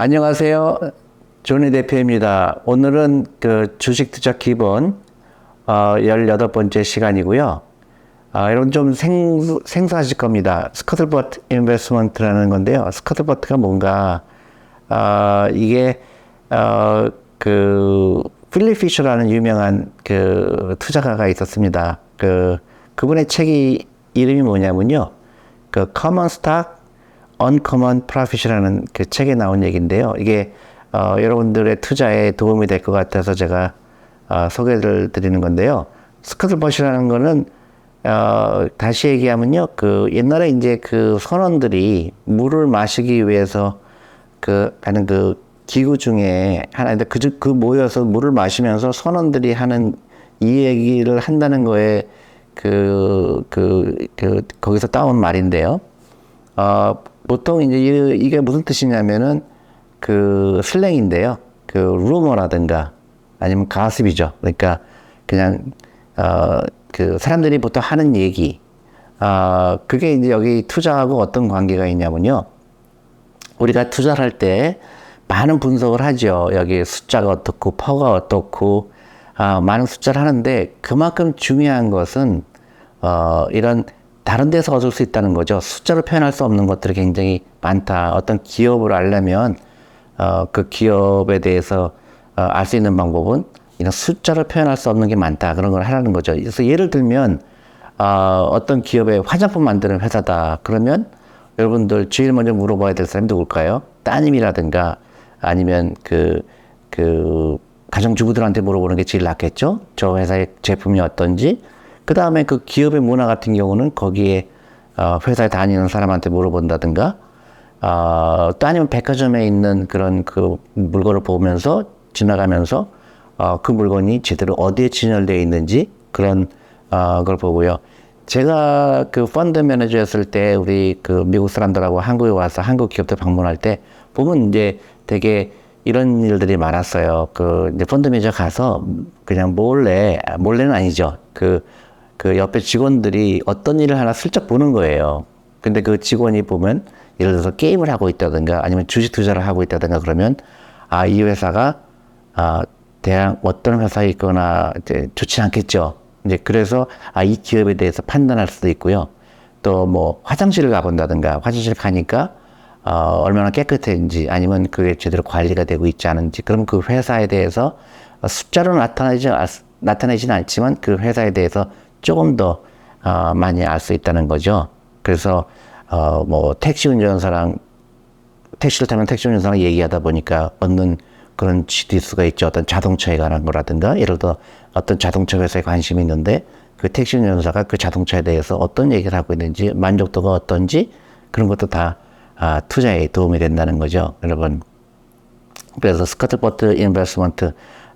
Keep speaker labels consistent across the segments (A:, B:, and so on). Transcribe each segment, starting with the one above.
A: 안녕하세요. 조니 대표입니다. 오늘은 그 주식 투자 기본 어, 18번째 시간이고요. 아, 여러분 좀 생, 생소하실 겁니다. 스커틀버트 인베스먼트라는 건데요. 스커틀버트가 뭔가, 아, 이게, 어, 그, 필립 피셔라는 유명한 그 투자가가 있었습니다. 그, 그분의 책이 이름이 뭐냐면요. 그, Common Stock, Uncommon Profit이라는 그 책에 나온 얘기인데요. 이게, 어, 여러분들의 투자에 도움이 될 것 같아서 제가, 어, 소개를 드리는 건데요. 스커틀버트라는 거는 어, 다시 얘기하면요. 그 옛날에 이제 그 선원들이 물을 마시기 위해서 그 하는 그 기구 중에 하나인데 그, 그 모여서 물을 마시면서 선원들이 하는 이 얘기를 한다는 거에 그, 그, 그, 거기서 따온 말인데요. 어, 보통 이제 이, 이게 무슨 뜻이냐면은 그 슬랭인데요. 그 루머라든가 아니면 가습이죠. 그러니까 그냥 어, 그 사람들이 보통 하는 얘기, 아, 그게 이제 여기 투자하고 어떤 관계가 있냐면요. 우리가 투자를 할 때 많은 분석을 하죠. 여기 숫자가 어떻고, 퍼가 어떻고, 아, 많은 숫자를 하는데 그만큼 중요한 것은, 어, 이런 다른 데서 얻을 수 있다는 거죠. 숫자로 표현할 수 없는 것들이 굉장히 많다. 어떤 기업을 알려면, 어, 그 기업에 대해서 어, 알 수 있는 방법은 이런 숫자로 표현할 수 없는 게 많다. 그런 걸 하라는 거죠. 그래서 예를 들면, 어, 어떤 기업의 화장품 만드는 회사다. 그러면 여러분들 제일 먼저 물어봐야 될 사람이 누굴까요? 따님이라든가 아니면 그, 그, 가정주부들한테 물어보는 게 제일 낫겠죠? 저 회사의 제품이 어떤지. 그 다음에 그 기업의 문화 같은 경우는 거기에 어, 회사에 다니는 사람한테 물어본다든가, 어, 또 아니면 백화점에 있는 그런 그 물건을 보면서 지나가면서 어, 그 물건이 제대로 어디에 진열되어 있는지 그런 어, 걸 보고요. 제가 그 펀드 매니저였을 때 우리 그 미국 사람들하고 한국에 와서 한국 기업들 방문할 때 보면 이제 되게 이런 일들이 많았어요. 그 이제 펀드 매니저 가서 그냥 몰래 몰래는 아니죠. 그, 그 옆에 직원들이 어떤 일을 하나 슬쩍 보는 거예요. 근데 그 직원이 보면 예를 들어서 게임을 하고 있다든가 아니면 주식 투자를 하고 있다든가 그러면 아, 이 회사가 아, 대학 어떤 회사에 있거나 이제 좋지 않겠죠. 이제 그래서 아, 이 기업에 대해서 판단할 수도 있고요. 또 뭐 화장실을 가본다든가 화장실 가니까 어, 얼마나 깨끗한지 아니면 그게 제대로 관리가 되고 있지 않은지 그럼 그 회사에 대해서 숫자로 나타나지 나타내지는 않지만 그 회사에 대해서 조금 더 어, 많이 알 수 있다는 거죠. 그래서 어, 뭐 택시 운전사랑 택시를 타면 택시 운전사랑 얘기하다 보니까 얻는 그런 지수가 있죠. 어떤 자동차에 관한 거라든가 예를 들어 어떤 자동차 회사에 관심이 있는데 그 택시 운전사가 그 자동차에 대해서 어떤 얘기를 하고 있는지 만족도가 어떤지 그런 것도 다 아, 투자에 도움이 된다는 거죠. 여러분. 그래서 스커트버트 인베스먼트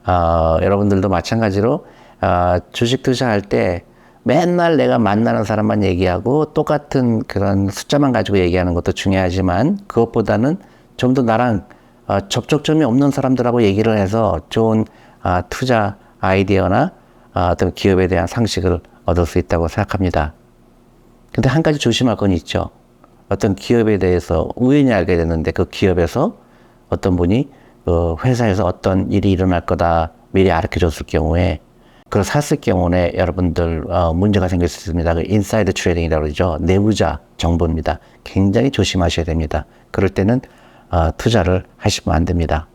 A: 어, 여러분들도 마찬가지로 어, 주식 투자할 때 맨날 내가 만나는 사람만 얘기하고 똑같은 그런 숫자만 가지고 얘기하는 것도 중요하지만 그것보다는 좀 더 나랑 어, 접촉점이 없는 사람들하고 얘기를 해서 좋은 어, 투자 아이디어나 어, 어떤 기업에 대한 상식을 얻을 수 있다고 생각합니다. 근데 한 가지 조심할 건 있죠. 어떤 기업에 대해서 우연히 알게 됐는데 그 기업에서 어떤 분이 그 회사에서 어떤 일이 일어날 거다 미리 알려 줬을 경우에 그걸 샀을 경우에 여러분들 어, 문제가 생길 수 있습니다. 그 인사이드 트레이딩이라고 그러죠. 내부자 정보입니다. 굉장히 조심하셔야 됩니다. 그럴 때는 어, 투자를 하시면 안 됩니다.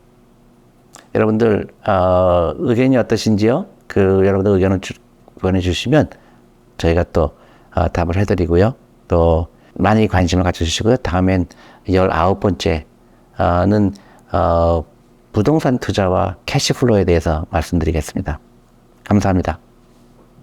A: 여러분들 어, 의견이 어떠신지요? 그 여러분들 의견을 주, 보내주시면 저희가 또 어, 답을 해드리고요. 또 많이 관심을 가져주시고요. 다음엔 19번째는 어, 부동산 투자와 캐시플로에 대해서 말씀드리겠습니다. 감사합니다.